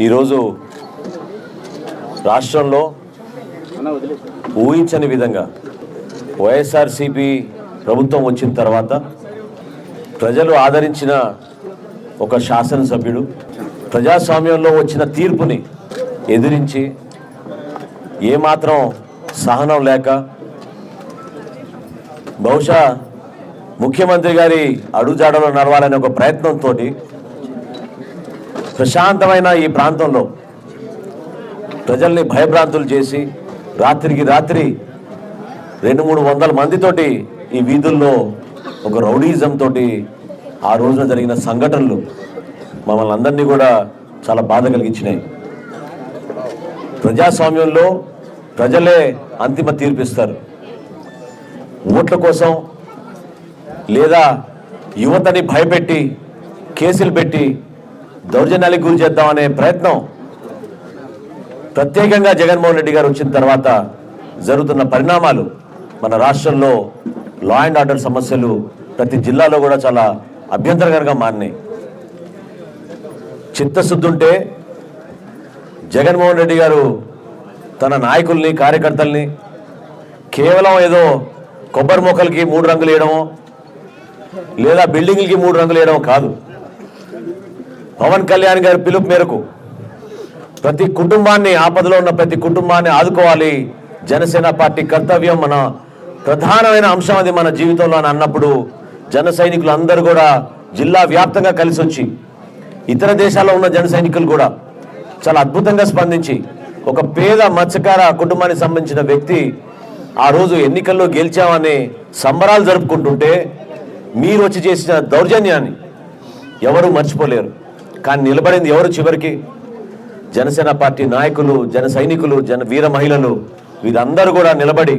ఈరోజు రాష్ట్రంలో ఊహించని విధంగా వైఎస్ఆర్సిపి ప్రభుత్వం వచ్చిన తర్వాత ప్రజలు ఆదరించిన ఒక శాసనసభ్యుడు ప్రజాస్వామ్యంలో వచ్చిన తీర్పుని ఎదిరించి ఏమాత్రం సహనం లేక బహుశా ముఖ్యమంత్రి గారి అడుగుజాడలో నడవాలనే ఒక ప్రయత్నంతో ప్రశాంతమైన ఈ ప్రాంతంలో ప్రజల్ని భయభ్రాంతులు చేసి రాత్రికి రాత్రి రెండు మూడు వందల మందితోటి ఈ వీధుల్లో ఒక రౌడీజం తోటి ఆ రోజున జరిగిన సంఘటనలు మమ్మల్ని అందరినీ కూడా చాలా బాధ కలిగించినాయి. ప్రజాస్వామ్యంలో ప్రజలే అంతిమ తీర్పిస్తారు. ఓట్ల కోసం లేదా యువతని భయపెట్టి కేసులు పెట్టి దౌర్జన్యాలకు గురి చేద్దామనే ప్రయత్నం ప్రత్యేకంగా జగన్మోహన్ రెడ్డి గారు వచ్చిన తర్వాత జరుగుతున్న పరిణామాలు మన రాష్ట్రంలో లా అండ్ ఆర్డర్ సమస్యలు ప్రతి జిల్లాలో కూడా చాలా అభ్యంతరకరంగా మారినాయి. చిత్తశుద్ధి ఉంటే జగన్మోహన్ రెడ్డి గారు తన నాయకుల్ని కార్యకర్తల్ని కేవలం ఏదో కొబ్బరి మొక్కలకి మూడు రంగులు వేయడమో లేదా బిల్డింగ్లకి మూడు రంగులు వేయడం కాదు. పవన్ కళ్యాణ్ గారి పిలుపు మేరకు ప్రతి కుటుంబాన్ని ఆపదలో ఉన్న ప్రతి కుటుంబాన్ని ఆదుకోవాలి. జనసేన పార్టీ కర్తవ్యం మన ప్రధానమైన అంశం అది మన జీవితంలో అని అన్నప్పుడు జన సైనికులు అందరూ కూడా జిల్లా వ్యాప్తంగా కలిసి వచ్చి ఇతర దేశాల్లో ఉన్న జన సైనికులు కూడా చాలా అద్భుతంగా స్పందించి ఒక పేద మత్స్యకార కుటుంబానికి సంబంధించిన వ్యక్తి ఆ రోజు ఎన్నికల్లో గెలిచామని సంబరాలు జరుపుకుంటుంటే మీరు వచ్చి చేసిన దౌర్జన్యాన్ని ఎవరు మర్చిపోలేరు. కానీ నిలబడింది ఎవరు చివరికి? జనసేన పార్టీ నాయకులు జన సైనికులు జన వీర మహిళలు వీరందరూ కూడా నిలబడి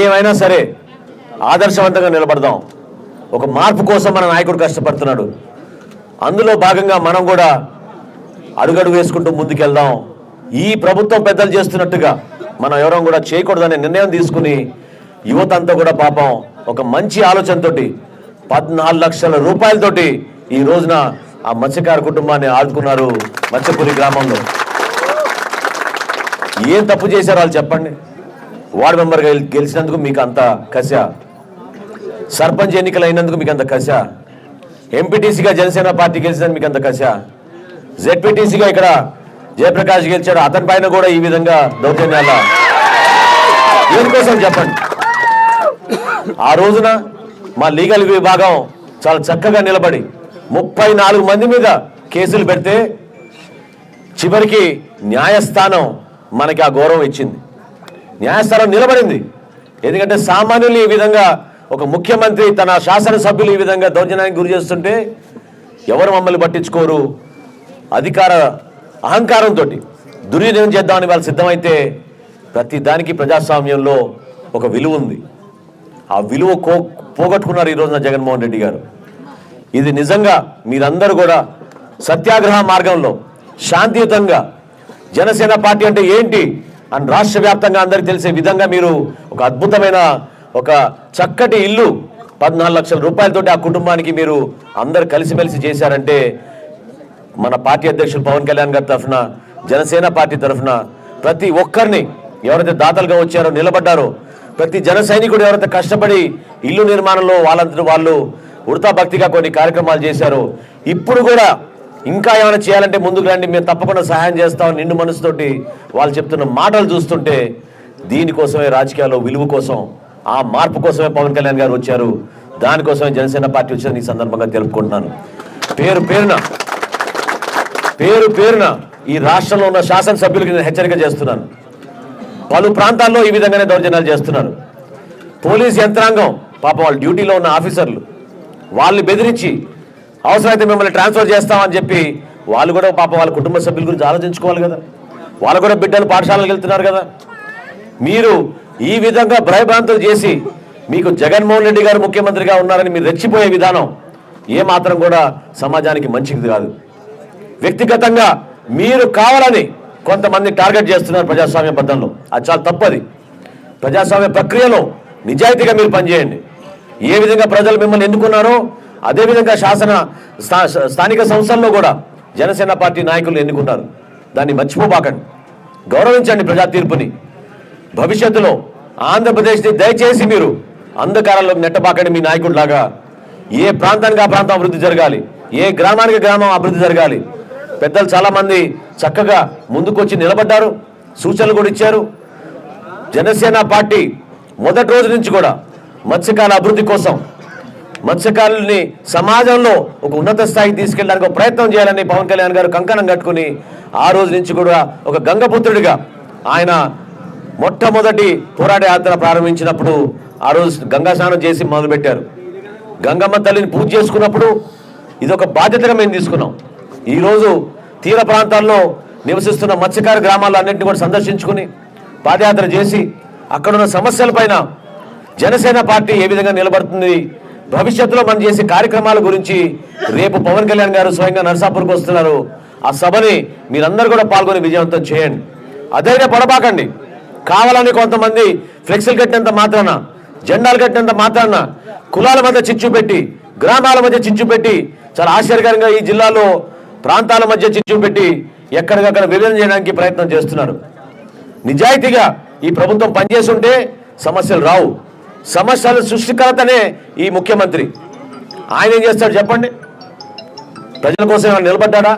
ఏమైనా సరే ఆదర్శవంతంగా నిలబడదాం. ఒక మార్పు కోసం మన నాయకుడు కష్టపడుతున్నాడు. అందులో భాగంగా మనం కూడా అడుగడుగు వేసుకుంటూ ముందుకెళ్దాం. ఈ ప్రభుత్వం పెద్దలు చేస్తున్నట్టుగా మనం ఎవరం కూడా చేయకూడదనే నిర్ణయం తీసుకుని యువత అంతా కూడా పాపం ఒక మంచి ఆలోచనతోటి పద్నాలుగు లక్షల రూపాయలతోటి ఈ రోజున ఆ మత్స్యకార కుటుంబాన్ని ఆదుకున్నారు మత్స్యపురి గ్రామంలో. ఏం తప్పు చేశారో వాళ్ళు చెప్పండి? వార్డు మెంబర్గా గెలి- గెలిచినందుకు మీకు అంత కశ సర్పంచ్ ఎన్నికలు అయినందుకు మీకు అంత కశ ఎంపీటీసీగా జనసేన పార్టీ గెలిచినందుకు మీకు అంత కశ జెడ్పీటీసీగా ఇక్కడ జయప్రకాష్ గెలిచాడు. అతని పైన కూడా ఈ విధంగా దౌర్జన్యాల. దేనికోసం చెప్పండి? ఆ రోజున మా లీగల్ విభాగం చాలా చక్కగా నిలబడి ముప్పై నాలుగు మంది మీద కేసులు పెడితే చివరికి న్యాయస్థానం మనకి ఆ గౌరవం ఇచ్చింది. న్యాయస్థానం నిలబడింది. ఎందుకంటే సామాన్యులు ఈ విధంగా ఒక ముఖ్యమంత్రి తన శాసనసభ్యులు ఈ విధంగా దౌర్జన్యానికి గురి చేస్తుంటే ఎవరు మమ్మల్ని పట్టించుకోరు? అధికార అహంకారంతో దుర్వినియోగం చేద్దామని వాళ్ళు సిద్ధమైతే ప్రతి దానికి ప్రజాస్వామ్యంలో ఒక విలువ ఉంది. ఆ విలువ కో పోగొట్టుకున్నారు ఈ రోజున జగన్మోహన్ రెడ్డి గారు. ఇది నిజంగా మీరందరూ కూడా సత్యాగ్రహ మార్గంలో శాంతియుతంగా జనసేన పార్టీ అంటే ఏంటి అని రాష్ట్ర వ్యాప్తంగా అందరికీ తెలిసే విధంగా మీరు ఒక అద్భుతమైన ఒక చక్కటి ఇల్లు పద్నాలుగు లక్షల రూపాయలతోటి ఆ కుటుంబానికి మీరు అందరు కలిసిమెలిసి చేశారంటే మన పార్టీ అధ్యక్షులు పవన్ కళ్యాణ్ గారి తరఫున జనసేన పార్టీ తరఫున ప్రతి ఒక్కరిని ఎవరైతే దాతలుగా వచ్చారో నిలబడ్డారో ప్రతి జన సైనికుడు ఎవరైతే కష్టపడి ఇల్లు నిర్మాణంలో వాళ్ళంతటి వాళ్ళు ఉడతా భక్తిగా కొన్ని కార్యక్రమాలు చేశారు. ఇప్పుడు కూడా ఇంకా ఏమైనా చేయాలంటే ముందుకు రండి మేము తప్పకుండా సహాయం చేస్తాం నిండు మనసుతోటి వాళ్ళు చెప్తున్న మాటలు చూస్తుంటే దీనికోసమే రాజకీయాల్లో విలువ కోసం ఆ మార్పు కోసమే పవన్ కళ్యాణ్ గారు వచ్చారు. దానికోసమే జనసేన పార్టీ వచ్చిందని ఈ సందర్భంగా తెలుపుకుంటున్నాను. పేరు పేరున పేరు పేరున ఈ రాష్ట్రంలో ఉన్న శాసనసభ్యులకి నేను హెచ్చరిక చేస్తున్నాను. పలు ప్రాంతాల్లో ఈ విధంగానే దౌర్జన్యాలు చేస్తున్నారు. పోలీస్ యంత్రాంగం పాపం వాళ్ళు డ్యూటీలో ఉన్న ఆఫీసర్లు వాళ్ళని బెదిరించి అవసరమైతే మిమ్మల్ని ట్రాన్స్ఫర్ చేస్తామని చెప్పి వాళ్ళు కూడా పాప వాళ్ళ కుటుంబ సభ్యుల గురించి ఆలోచించుకోవాలి కదా. వాళ్ళు కూడా బిడ్డలు పాఠశాలకు వెళ్తున్నారు కదా. మీరు ఈ విధంగా భయభ్రాంతులు చేసి మీకు జగన్మోహన్ రెడ్డి గారు ముఖ్యమంత్రిగా ఉన్నారని మీరు రెచ్చిపోయే విధానం ఏమాత్రం కూడా సమాజానికి మంచిది కాదు. వ్యక్తిగతంగా మీరు కావాలని కొంతమంది టార్గెట్ చేస్తున్నారు ప్రజాస్వామ్య బద్దంలో అది చాలా తప్పది ప్రజాస్వామ్య ప్రక్రియలో నిజాయితీగా మీరు పనిచేయండి. ఏ విధంగా ప్రజలు మిమ్మల్ని ఎన్నుకున్నారో అదేవిధంగా శాసన స్థా- స్థానిక సంస్థల్లో కూడా జనసేన పార్టీ నాయకులు ఎన్నుకున్నారు. దాన్ని మర్చిపోబాకండి. గౌరవించండి ప్రజా తీర్పుని. భవిష్యత్తులో ఆంధ్రప్రదేశ్ని దయచేసి మీరు అంధకారంలో నెట్టబాకండి మీ నాయకుడిలాగా. ఏ ప్రాంతానికి ఆ ప్రాంతం అభివృద్ధి జరగాలి? ఏ గ్రామానికి గ్రామం అభివృద్ధి జరగాలి? పెద్దలు చాలామంది చక్కగా ముందుకొచ్చి నిలబడ్డారు సూచనలు కూడా ఇచ్చారు. జనసేన పార్టీ మొదటి రోజు నుంచి కూడా మత్స్యకాల అభివృద్ధి కోసం మత్స్యకారుల్ని సమాజంలో ఒక ఉన్నత స్థాయికి తీసుకెళ్ళడానికి ఒక ప్రయత్నం చేయాలని పవన్ కళ్యాణ్ గారు కంకణం కట్టుకుని ఆ రోజు నుంచి కూడా ఒక గంగపుత్రుడిగా ఆయన మొట్టమొదటి పోరాట యాత్ర ప్రారంభించినప్పుడు ఆ రోజు గంగా స్నానం చేసి మొదలుపెట్టారు. గంగమ్మ తల్లిని పూజ చేసుకున్నప్పుడు ఇది ఒక బాధ్యతగా మేము తీసుకున్నాం. ఈరోజు తీర ప్రాంతాల్లో నివసిస్తున్న మత్స్యకార గ్రామాలు అన్నింటినీ కూడా సందర్శించుకుని పాదయాత్ర చేసి అక్కడున్న సమస్యలపైన జనసేన పార్టీ ఏ విధంగా నిలబడుతుంది? భవిష్యత్తులో మనం చేసే కార్యక్రమాల గురించి రేపు పవన్ కళ్యాణ్ గారు స్వయంగా నరసాపూర్కి వస్తున్నారు. ఆ సభని మీరందరూ కూడా పాల్గొని విజయవంతం చేయండి. అధైర్య పడబాకండి కావాలని కొంతమంది ఫ్లెక్సీలు కట్టినంత మాత్రాన జెండాలు కట్టినంత మాత్రాన కులాల మధ్య చిచ్చు పెట్టి గ్రామాల మధ్య చిచ్చు పెట్టి చాలా ఆశ్చర్యకరంగా ఈ జిల్లాలో ప్రాంతాల మధ్య చిచ్చు పెట్టి ఎక్కడికక్కడ విభజన చేయడానికి ప్రయత్నం చేస్తున్నారు. నిజాయితీగా ఈ ప్రభుత్వం పనిచేస్తుంటే సమస్యలు రావు. సమస్యల సృష్టికర్తనే ఈ ముఖ్యమంత్రి. ఆయన ఏం చేస్తాడు చెప్పండి? ప్రజల కోసం ఏమైనా నిలబడ్డాడా?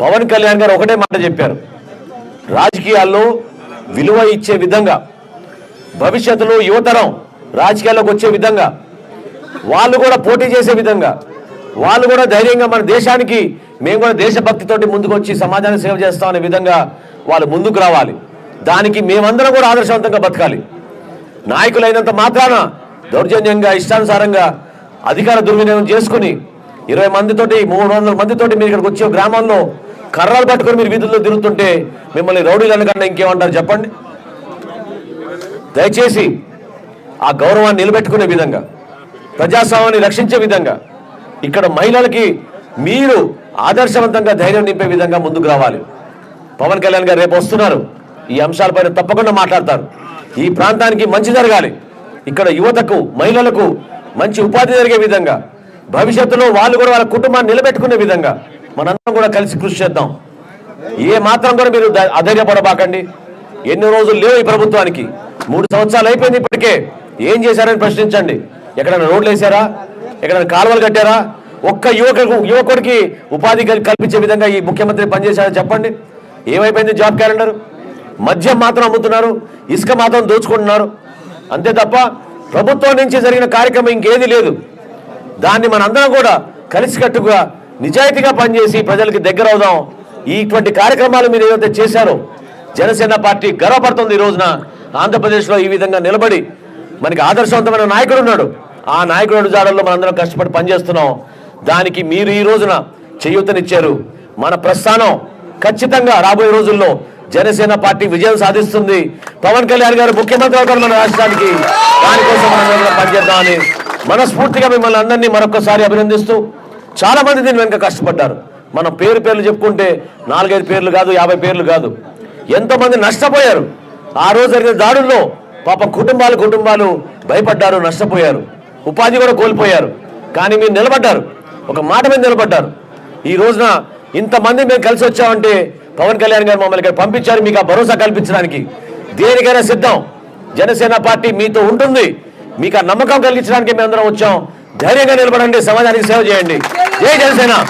పవన్ కళ్యాణ్ గారు ఒకటే మాట చెప్పారు. రాజకీయాల్లో విలువ ఇచ్చే విధంగా భవిష్యత్తులో యువతరం రాజకీయాల్లోకి వచ్చే విధంగా వాళ్ళు కూడా పోటీ చేసే విధంగా వాళ్ళు కూడా ధైర్యంగా మన దేశానికి మేము కూడా దేశభక్తితోటి ముందుకు వచ్చి సమాజానికి సేవ చేస్తామనే విధంగా వాళ్ళు ముందుకు రావాలి. దానికి మేమందరం కూడా ఆదర్శవంతంగా బతకాలి. నాయకులైనంత మాత్రాన దౌర్జన్యంగా ఇష్టానుసారంగా అధికార దుర్వినియోగం చేసుకుని ఇరవై మందితోటి మూడు వందల మందితోటి మీరు ఇక్కడికి వచ్చే గ్రామంలో కర్రలు పట్టుకొని మీరు వీధుల్లో తిరుగుతుంటే మిమ్మల్ని రౌడీలు అనకుండా ఇంకేమంటారు చెప్పండి? దయచేసి ఆ గౌరవాన్ని నిలబెట్టుకునే విధంగా ప్రజాస్వామ్యాన్ని రక్షించే విధంగా ఇక్కడ మహిళలకి మీరు ఆదర్శవంతంగా ధైర్యం నింపే విధంగా ముందుకు రావాలి. పవన్ కళ్యాణ్ గారు రేపు వస్తున్నారు. ఈ అంశాలపైన తప్పకుండా మాట్లాడతారు. ఈ ప్రాంతానికి మంచి జరగాలి. ఇక్కడ యువతకు మహిళలకు మంచి ఉపాధి జరిగే విధంగా భవిష్యత్తులో వాళ్ళు కూడా వాళ్ళ కుటుంబాన్ని నిలబెట్టుకునే విధంగా మనందరం కూడా కలిసి కృషి చేద్దాం. ఏ మాత్రం కూడా మీరు అధైర్యపడబాకండి. ఎన్ని రోజులు లేవు ఈ ప్రభుత్వానికి. మూడు సంవత్సరాలు అయిపోయింది ఇప్పటికే. ఏం చేశారని ప్రశ్నించండి. ఎక్కడైనా రోడ్లు వేసారా ఎక్కడైనా కాలువలు కట్టారా? ఒక్క యువకుడు యువకుడికి ఉపాధి కల్- కల్పించే విధంగా ఈ ముఖ్యమంత్రి పనిచేశారని చెప్పండి. ఏమైపోయింది జాబ్ క్యాలెండర్? మద్యం మాత్రం అమ్ముతున్నారు ఇసుక మాత్రం దోచుకుంటున్నారు. అంతే తప్ప ప్రభుత్వం నుంచి జరిగిన కార్యక్రమం ఇంకేది లేదు. దాన్ని మనందరం కూడా కలిసికట్టుగా నిజాయితీగా పనిచేసి ప్రజలకి దగ్గర అవుదాం. ఇటువంటి కార్యక్రమాలు మీరు ఏదైతే చేశారో జనసేన పార్టీ గర్వపడుతుంది ఈ రోజున. ఆంధ్రప్రదేశ్లో ఈ విధంగా నిలబడి మనకి ఆదర్శవంతమైన నాయకుడు ఉన్నాడు. ఆ నాయకుడు జాడల్లో మనందరం కష్టపడి పనిచేస్తున్నాం. దానికి మీరు ఈ రోజున చేయూతనిచ్చారు. మన ప్రస్థానం ఖచ్చితంగా రాబోయే రోజుల్లో జనసేన పార్టీ విజయం సాధిస్తుంది. పవన్ కళ్యాణ్ గారు ముఖ్యమంత్రి అవుతారు మన రాష్ట్రానికి. దానికోసం మనం పనిచేద్దామని మనస్ఫూర్తిగా మిమ్మల్ని అందరినీ మరొకసారి అభినందిస్తూ చాలా మంది దీని వెనుక కష్టపడ్డారు. మనం పేరు పేర్లు చెప్పుకుంటే నాలుగైదు పేర్లు కాదు యాభై పేర్లు కాదు. ఎంతో మంది నష్టపోయారు. ఆ రోజు జరిగిన దాడుల్లో పాప కుటుంబాలు కుటుంబాలు భయపడ్డారు నష్టపోయారు. ఉపాధి కూడా కోల్పోయారు. కానీ మీరు నిలబడ్డారు. ఒక మాట మీద నిలబడ్డారు. ఈ రోజున ఇంతమంది మేము కలిసి వచ్చామంటే పవన్ కళ్యాణ్ గారు మమ్మల్ని ఇక్కడ పంపించారు. మీకు ఆ భరోసా కల్పించడానికి. దేనికైనా సిద్ధం. జనసేన పార్టీ మీతో ఉంటుంది. మీకు ఆ నమ్మకం కలిగించడానికి మేము అందరం వచ్చాం. ధైర్యంగా నిలబడండి. సమాజానికి సేవ చేయండి. జై జనసేన.